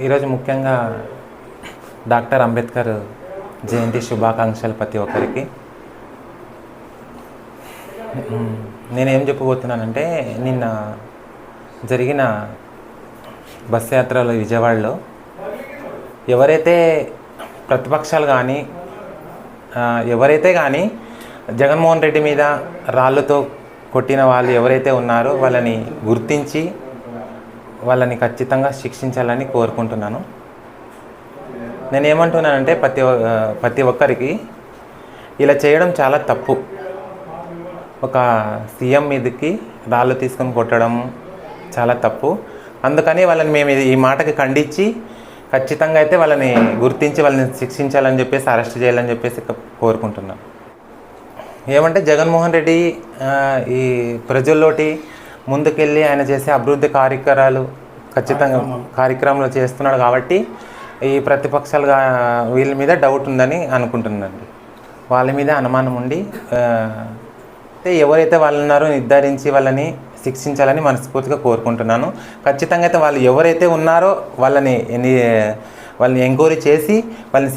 ఈరోజు ముఖ్యంగా డాక్టర్ అంబేద్కర్ జయంతి శుభాకాంక్షలు ప్రతి ఒక్కరికి. నేనేం చెప్పబోతున్నానంటే నిన్న జరిగిన బస్ యాత్రలో విజయవాడలో ఎవరైతే ప్రతిపక్షాలు కానీ ఎవరైతే కానీ జగన్మోహన్ రెడ్డి మీద రాళ్ళతో కొట్టిన వాళ్ళు ఎవరైతే ఉన్నారో వాళ్ళని గుర్తించి వాళ్ళని ఖచ్చితంగా శిక్షించాలని కోరుకుంటున్నాను. నేను ఏమంటున్నానంటే ప్రతి ఒ- ప్రతి ఒక్కరికి ఇలా చేయడం చాలా తప్పు. ఒక సీఎం మీదకి రాళ్ళు తీసుకొని కొట్టడం చాలా తప్పు. అందుకని వాళ్ళని మేము ఈ మాటకి ఖండించి ఖచ్చితంగా అయితే వాళ్ళని గుర్తించి వాళ్ళని శిక్షించాలని చెప్పేసి అరెస్ట్ చేయాలని చెప్పేసి కోరుకుంటున్నాం. ఏమంటే జగన్మోహన్ రెడ్డి ఈ ప్రజల్లోటి ముందుకెళ్ళి ఆయన చేసే అభివృద్ధి కార్యక్రమాలు ఖచ్చితంగా కార్యక్రమాలు చేస్తున్నాడు కాబట్టి ఈ ప్రతిపక్షాలుగా వీళ్ళ మీద డౌట్ ఉందని అనుకుంటున్నానండి. వాళ్ళ మీద అనుమానం ఉండి అయితే ఎవరైతే వాళ్ళు ఉన్నారో నిర్ధారించి వాళ్ళని శిక్షించాలని మనస్ఫూర్తిగా కోరుకుంటున్నాను. ఖచ్చితంగా అయితే వాళ్ళు ఎవరైతే ఉన్నారో వాళ్ళని వాళ్ళని ఎంక్వైరీ చేసి వాళ్ళని